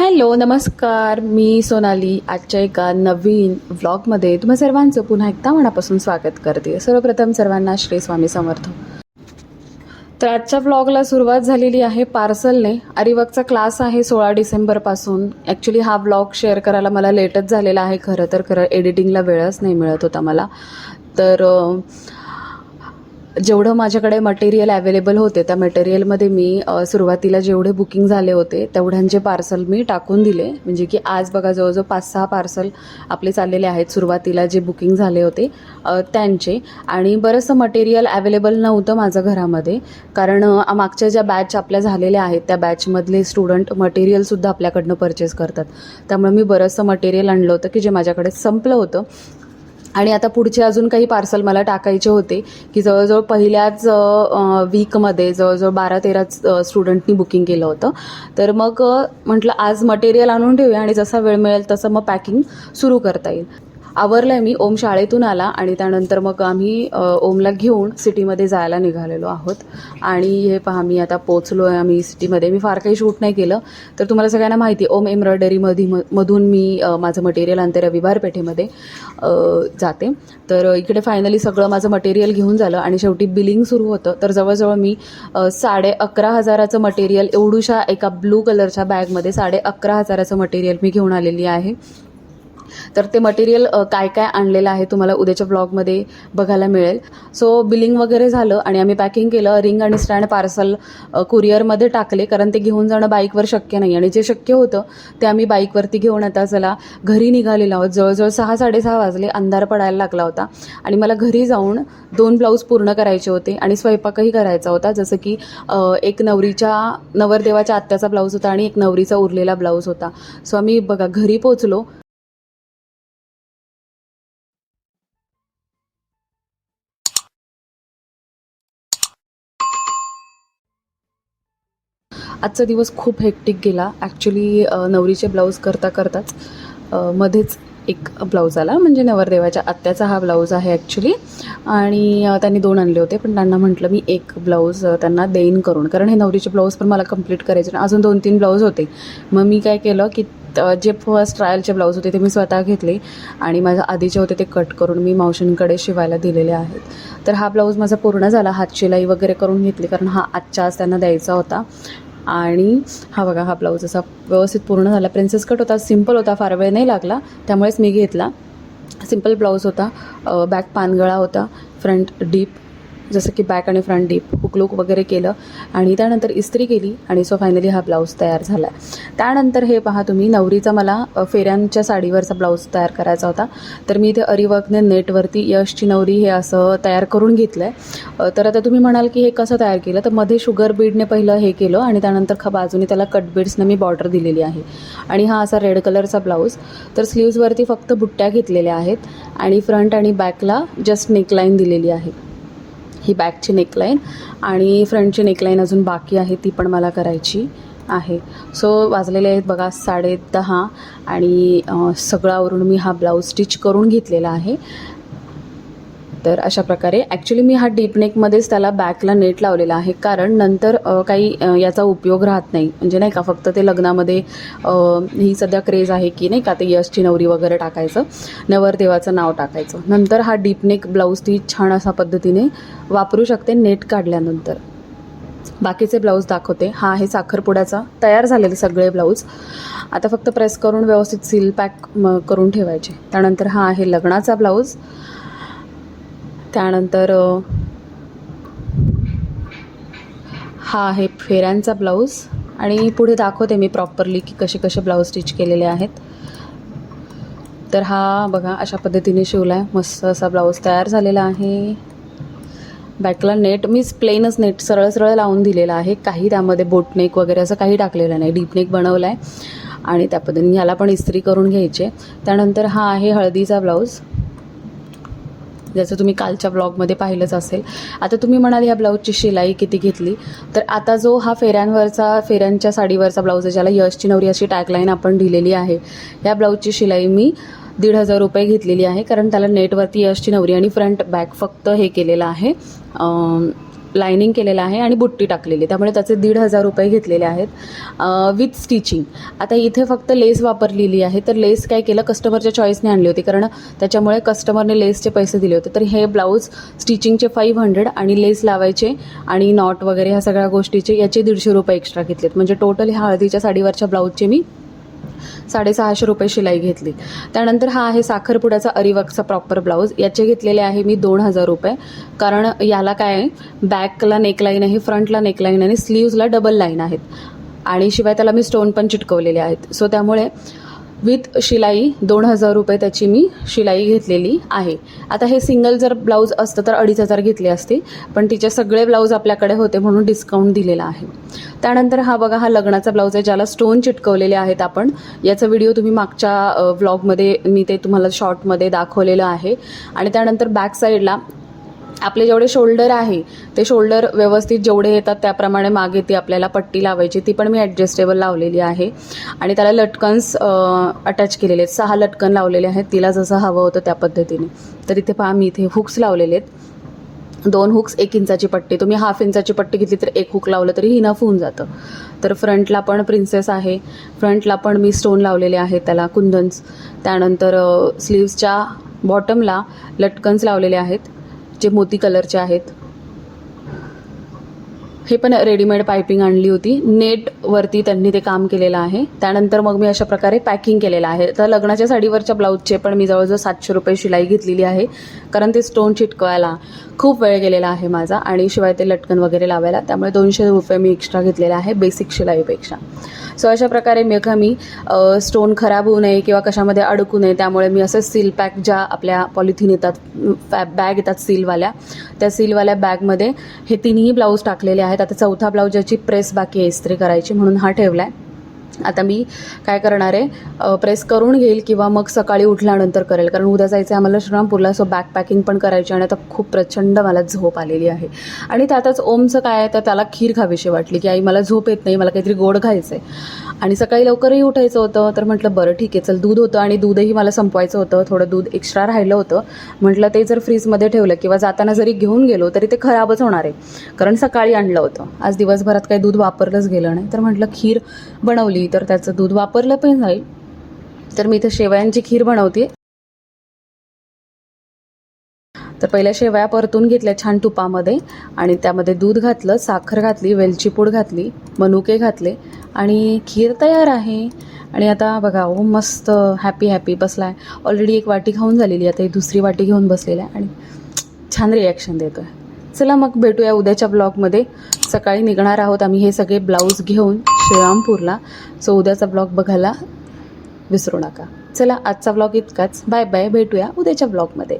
Hello नमस्कार. मी सोनाली. आजच्या एका नवीन व्लॉगमध्ये तुम्हा सर्वांचं पुन्हा एकदा मनापासून स्वागत करते. सर्वप्रथम सर्वांना श्री स्वामी समर्थ. तर आजच्या व्लॉगला सुरुवात झालेली आहे पार्सलने. अरिवकचा क्लास आहे सोळा डिसेंबरपासून. ॲक्च्युली हा व्लॉग शेअर करायला मला लेटच झालेला आहे. खरं तर खरं एडिटिंगला वेळच नाही मिळत होता मला. तर जेवढं माझ्याकडे मटेरियल अवेलेबल होते त्या मटेरियलमध्ये मी सुरुवातीला जेवढे बुकिंग झाले होते तेवढ्यांचे पार्सल मी टाकून दिले. म्हणजे की आज बघा जवळजवळ पाच सहा पार्सल आपले चाललेले आहेत सुरुवातीला जे बुकिंग झाले होते त्यांचे. आणि बरंचसं मटेरियल अवेलेबल नव्हतं माझं घरामध्ये. कारण मागच्या ज्या बॅच आपल्या झालेल्या आहेत त्या बॅचमधले स्टुडंट मटेरियलसुद्धा आपल्याकडनं परचेस करतात. त्यामुळे मी बरंचसं मटेरियल आणलं होतं की जे माझ्याकडे संपलं होतं. आणि आता पुढचे अजून काही पार्सल मला टाकायचे होते की जवळजवळ पहिल्याच वीकमध्ये जवळजवळ बारा तेरा स्टुडंटनी बुकिंग केलं होतं. तर मग म्हटलं आज मटेरियल आणून ठेवूया आणि जसा वेळ मिळेल तसं मग पॅकिंग सुरू करता येईल. आवरलं आहे मी. ओम शाळेतून आला आणि त्यानंतर मग आम्ही ओमला घेऊन सिटीमध्ये जायला निघालेलो आहोत. आणि हे पहा मी आता पोचलो आहे आम्ही सिटीमध्ये. मी फार काही शूट नाही केलं. तर तुम्हाला सगळ्यांना माहिती आहे ओम एम्ब्रॉयडरीमध्ये मधून मी माझं मटेरियल आणते रविवार पेठेमध्ये जाते. तर इकडे फायनली सगळं माझं मटेरियल घेऊन झालं आणि शेवटी बिलिंग सुरू होतं. तर जवळजवळ मी साडे अकरा हजाराचं मटेरियल एवढूशा एका ब्लू कलरच्या बॅगमध्ये साडे अकरा हजाराचं मटेरियल मी घेऊन आलेली आहे. तर ते मटेरियल काय काय आणलेलं आहे तुम्हाला उद्याच्या ब्लॉगमध्ये बघायला मिळेल. सो बिलिंग वगैरे झालं आणि आम्ही पॅकिंग केलं रिंग आणि स्टँड पार्सल कुरिअरमध्ये टाकले कारण ते घेऊन जाणं बाईकवर शक्य नाही. आणि जे शक्य होतं ते आम्ही बाईकवरती घेऊन आता चला घरी निघालेलो आहोत. जवळजवळ सहा साडेसहा वाजले अंधार पडायला लागला होता. आणि मला घरी जाऊन दोन ब्लाऊज पूर्ण करायचे होते आणि स्वयंपाकही करायचा होता. जसं की एक नवरीच्या नवरदेवाच्या आत्याचा ब्लाऊज होता आणि एक नवरीचा उरलेला ब्लाऊज होता. सो आम्ही बघा घरी पोचलो आजचा दिवस खूप हेक्टिक गेला. ॲक्च्युली नवरीचे ब्लाऊज करता करताच मध्येच एक ब्लाऊज आला. म्हणजे नवरदेवाच्या आत्याचा हा ब्लाऊज आहे ॲक्च्युली आणि त्यांनी दोन आणले होते पण त्यांना म्हटलं मी एक ब्लाऊज त्यांना देईन करून. कारण हे नवरीचे ब्लाऊज पण मला कंप्लीट करायचे अजून दोन तीन ब्लाऊज होते. मग मी काय केलं की जे फर्स्ट ट्रायलचे ब्लाऊज होते ते मी स्वतः घेतले आणि माझ्या आधीचे होते ते कट करून मी मावशींकडे शिवायला दिलेले आहेत. तर हा ब्लाऊज माझा पूर्ण झाला. हात शिलाई वगैरे करून घेतली कारण हा आजच्या आज त्यांना द्यायचा होता. आणि हा बघा हा ब्लाऊज असा व्यवस्थित पूर्ण झाला. प्रिन्सेस कट होता सिंपल होता फार वेळ नाही लागला. त्यामुळेच मी घेतला. सिंपल ब्लाऊज होता बॅक पानगळा होता फ्रंट डीप जसं की बॅक आणि फ्रंट डीप हुकलूक वगैरे केलं आणि त्यानंतर इस्त्री केली आणि सो फायनली हा ब्लाऊज तयार झाला त्यानंतर हे पहा तुम्ही नवरीचा मला फेऱ्यांच्या साडीवरचा ब्लाऊज तयार करायचा होता. तर मी इथे अरिवर्कने नेटवरती यशची नवरी हे असं तयार करून घेतलं आहे तर आता तुम्ही म्हणाल की हे कसं तयार केलं? तर मध्ये शुगर बीडने पहिलं हे केलं आणि त्यानंतर ख बाजूने त्याला कट बीड्सनं मी बॉर्डर दिलेली आहे. आणि हा असा रेड कलरचा ब्लाऊज तर स्लीव्जवरती फक्त बुट्ट्या घेतलेल्या आहेत आणि फ्रंट आणि बॅकला जस्ट नेकलाईन दिलेली आहे. ही बॅकची नेकलाईन आणि फ्रंटची नेकलाईन अजून बाकी आहे ती पण मला करायची आहे. सो वाजलेले आहेत बघा साडे दहा आणि सगळावरून मी हा ब्लाऊज स्टिच करून घेतलेला आहे. तर अशा प्रकारे ॲक्च्युली मी हा डीप नेकमध्येच त्याला बॅकला नेट लावलेला आहे. कारण नंतर काही याचा उपयोग राहत नाही. म्हणजे नाही का फक्त ते लग्नामध्ये ही सध्या क्रेज आहे की नाही का ते यशची नवरी वगैरे टाकायचं नवरदेवाचं नाव टाकायचं. नंतर हा डीप नेक ब्लाऊज ती छान अशा पद्धतीने वापरू शकते नेट काढल्यानंतर. बाकीचे ब्लाऊज दाखवते. हा आहे साखरपुड्याचा. तयार झालेले सगळे ब्लाऊज आता फक्त प्रेस करून व्यवस्थित सील पॅक म करून ठेवायचे. त्यानंतर हा आहे लग्नाचा ब्लाऊज त्यानंतर हा आहे फेऱ्यांचा ब्लाऊज. आणि पुढे दाखवते मी प्रॉपरली की कसे कसे ब्लाऊज स्टिच केलेले आहेत. तर हा बघा अशा पद्धतीने शिवला आहे मस्त असा ब्लाऊज तयार झालेला आहे. बॅकला नेट मीच प्लेनच नेट सरळ सरळ लावून दिलेला आहे. काही त्यामध्ये बोटनेक वगैरे असं काही टाकलेलं नाही. डीपनेक बनवला आहे आणि त्या पद्धतीने ह्याला पण इस्त्री करून घ्यायचे. त्यानंतर हा आहे हळदीचा ब्लाऊज. ज्याचं तुम्ही कालच्या ब्लॉगमध्ये पाहिलंच असेल. आता तुम्ही म्हणाल ह्या ब्लाऊजची शिलाई किती घेतली. तर आता जो हा फेऱ्यांवरचा फेऱ्यांच्या साडीवरचा ब्लाऊज आहे ज्याला यशची नवरी अशी टॅगलाईन आपण दिलेली आहे या ब्लाऊजची शिलाई मी दीड हजार रुपये घेतलेली आहे कारण त्याला नेटवरती यशची नवरी आणि फ्रंट बॅक फक्त हे केलेलं आहे. लायनिंग केलेलं आहे आणि बुट्टी टाकलेली त्यामुळे त्याचे दीड हजार रुपये घेतलेले आहेत विथ स्टिचिंग आता इथे फक्त लेस वापरलेली आहे. तर लेस काय केलं? कस्टमरच्या चॉईसने आणली होती. कारण त्याच्यामुळे कस्टमरने लेसचे पैसे दिले होते. तर हे ब्लाऊज स्टिचिंगचे फाईव्ह हंड्रेड आणि लेस लावायचे आणि नॉट वगैरे ह्या सगळ्या गोष्टीचे याचे दीडशे रुपये एक्स्ट्रा घेतलेत. म्हणजे टोटल ह्या हळदीच्या साडीवरच्या ब्लाऊजचे मी साडेसहाशे रुपये शिलाई घेतली. त्यानंतर हा आहे साखरपुड्याचा अरिवर्कचा प्रॉपर ब्लाऊज. याचे घेतलेले आहे मी दोन हजार रुपये. कारण याला काय आहे? बॅकला नेकलाईन आहे फ्रंटला नेकलाईन आणि स्लीव्जला डबल लाईन आहेत. आणि शिवाय त्याला मी स्टोन पण चिटकवलेले आहेत. सो त्यामुळे विथ शिलाई दोन हजार रुपये त्याची मी शिलाई घेतलेली आहे. आता हे सिंगल जर ब्लाऊज असतं तर अडीच हजार घेतले असते पण तिचे सगळे ब्लाऊज आपल्याकडे होते म्हणून डिस्काउंट दिलेला आहे. त्यानंतर हा बघा हा लग्नाचा ब्लाऊज आहे ज्याला स्टोन चिटकवलेले आहेत आपण. याचा व्हिडिओ तुम्ही मागच्या व्लॉगमध्ये मी ते तुम्हाला शॉर्टमध्ये दाखवलेलं आहे. आणि त्यानंतर बॅक साईडला आपले जेवढे शोल्डर आहे ते शोल्डर व्यवस्थित जेवढे येतात त्याप्रमाणे मागे ती आपल्याला पट्टी लावायची. ती पण मी ॲडजस्टेबल लावलेली आहे. आणि त्याला लटकन्स अटॅच केलेले आहेत. सहा लटकन लावलेले आहेत. तिला जसं हवं होतं त्या पद्धतीने. तर इथे पहा मी इथे हुक्स लावलेले आहेत. दोन हुक्स एक इंचाची पट्टी. तुम्ही हाफ इंचाची पट्टी घेतली तर एक हुक लावलं तरी हिनफ होऊन जातं. तर फ्रंटला पण प्रिन्सेस आहे. फ्रंटला पण मी स्टोन लावलेले आहेत त्याला कुंदन्स. त्यानंतर स्लीव्सच्या बॉटमला लटकन्स लावलेले आहेत. जे मोती कलरचे आहेत. हे पण रेडीमेड पायपिंग आणली होती. नेटवरती त्यांनी ते काम केलेलं आहे. त्यानंतर मग मी अशा प्रकारे पॅकिंग केलेलं आहे. तर लग्नाच्या साडीवरच्या ब्लाऊजचे पण मी जवळजवळ सातशे रुपये शिलाई घेतलेली आहे. कारण ते स्टोन चिटकवायला खूप वेळ गेलेला आहे माझा आणि शिवाय ते लटकन वगैरे लावायला. त्यामुळे दोनशे रुपये मी एक्स्ट्रा घेतलेले आहे बेसिक शिलाईपेक्षा. सो अशा प्रकारे मी का मी स्टोन खराब होऊ नये किंवा कशामध्ये अडकू नये त्यामुळे मी असं सील पॅक ज्या आपल्या पॉलिथिन येतात फॅ बॅग येतात सीलवाल्या त्या सीलवाल्या बॅगमध्ये हे तिन्ही ब्लाऊज टाकलेले आहेत. आता चौथा ब्लाऊजाची प्रेस बाकी आहे इस्त्री करायची म्हणून हा ठेवला आहे आता मी काय करणार आहे प्रेस करून घेईल किंवा मग सकाळी उठल्यानंतर करेल. कारण उद्या जायचं आहे आम्हाला श्रीरामपूरला सो बॅक पॅकिंग पण करायची आणि आता खूप प्रचंड मला झोप आलेली आहे. आणि त्यातच ओमचं काय आहे तर त्याला खीर खावीशी वाटली की आई मला झोप येत नाही मला काहीतरी गोड खायचं आहे आणि सकाळी लवकरही उठायचं होतं तर म्हटलं बरं ठीक आहे चल दूध होतं आणि दूधही मला संपवायचं होतं थोडं दूध एक्स्ट्रा राहिलं होतं. म्हटलं ते जर फ्रीजमध्ये ठेवलं किंवा जाताना जरी घेऊन गेलो तरी ते खराबच होणार आहे. कारण सकाळी आणलं होतं. आज दिवसभरात काही दूध वापरलंच गेलं नाही. तर म्हटलं खीर बनवली तर त्याचं दूध वापरलं पण जाईल. तर मी इथे शेवयांची खीर बनवते. तर पहिल्या शेवया परतून घेतल्या छान तुपामध्ये आणि त्यामध्ये दूध घातलं साखर घातली वेलची पूड घातली मनुके घातले आणि खीर तयार आहे. आणि आता बघा ओ मस्त हॅपी हॅपी बसला आहे ऑलरेडी एक वाटी खाऊन झालेली आता ही दुसरी वाटी घेऊन बसलेला आहे आणि छान रिॲक्शन देतो आहे चला मग भेटूया उद्याच्या ब्लॉगमध्ये सकाळी निघणार आहोत आम्ही हे सगळे ब्लाऊज घेऊन. श्रीरामपूरला. सो उद्याचा ब्लॉग बघायला विसरू नका. चला आजचा ब्लॉग इतकाच. बाय बाय भेटूया उद्याच्या ब्लॉगमध्ये